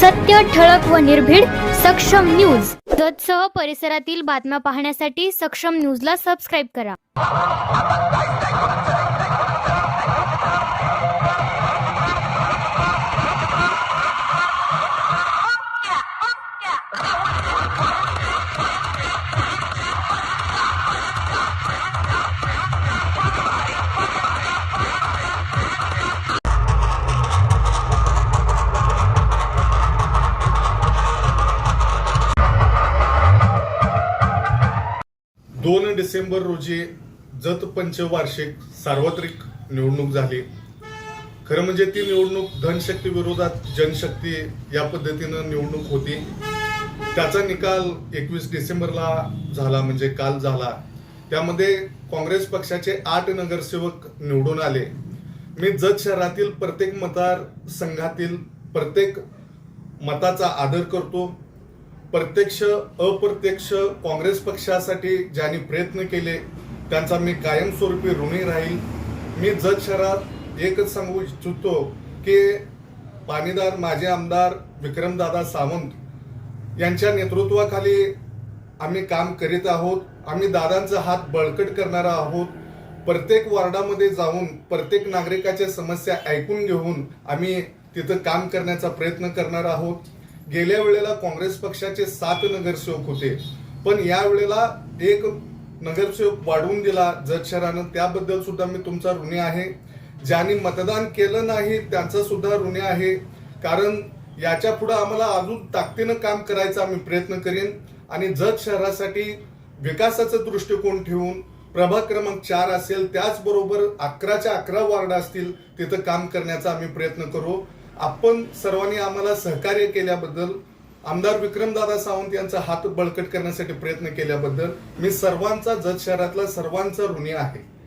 सत्य ठळक व निर्भीड सक्षम न्यूज. जतसह परिसरातील बातम्या पाहण्यासाठी सक्षम न्यूजला सबस्क्राईब करा. दोन डिसेंबर रोजी जत पंचवार्षिक सार्वत्रिक निवडणूक झाली. खरं म्हणजे ती निवडणूक धनशक्ती विरोधात जनशक्ती या पद्धतीनं निवडणूक होती. त्याचा निकाल एकवीस डिसेंबरला झाला म्हणजे काल झाला. त्यामध्ये काँग्रेस पक्षाचे आठ नगरसेवक निवडून आले. मी जत शहरातील प्रत्येक मतदार संघातील प्रत्येक मताचा आदर करतो. प्रत्यक्ष अप्रत्यक्ष काँग्रेस पक्षासाठी ज्यांनी प्रयत्न केले त्यांचा मी कायमस्वरूपी ऋणी राहील. मी जत शहरात एकच सांगू इच्छितो की पाणीदार माजी आमदार विक्रमदादा सावंत यांच्या नेतृत्वाखाली आम्ही काम करीत आहोत. आम्ही दादांचा हात बळकट करणार आहोत. प्रत्येक वॉर्डामध्ये जाऊन प्रत्येक नागरिकाच्या समस्या ऐकून घेऊन आम्ही तिथं काम करण्याचा प्रयत्न करणार आहोत. गेल्या वेळेला काँग्रेस पक्षाचे सात नगरसेवक होते. पण या वेळेला एक नगरसेवक वाढवून दिला जत शहरानं. त्याबद्दल सुद्धा मी तुमचा ऋणी आहे. ज्यांनी मतदान केलं नाही त्यांचा सुद्धा ऋणी आहे. कारण याच्यापुढे आम्हाला अजून ताकदीनं काम करायचा आम्ही प्रयत्न करेन. आणि जत शहरासाठी विकासाचा दृष्टिकोन ठेवून प्रभाग क्रमांक चार असेल त्याचबरोबर अकराच्या अकरा वार्ड असतील तिथं काम करण्याचा आम्ही प्रयत्न करू. आपण सर्वांनी आम्हाला सहकार्य केल्याबद्दल आमदार विक्रमदादा सावंत यांचा हात बळकट करण्यासाठी प्रयत्न केल्याबद्दल मी सर्वांचा जत शहरातला सर्वांचा ऋणी आहे.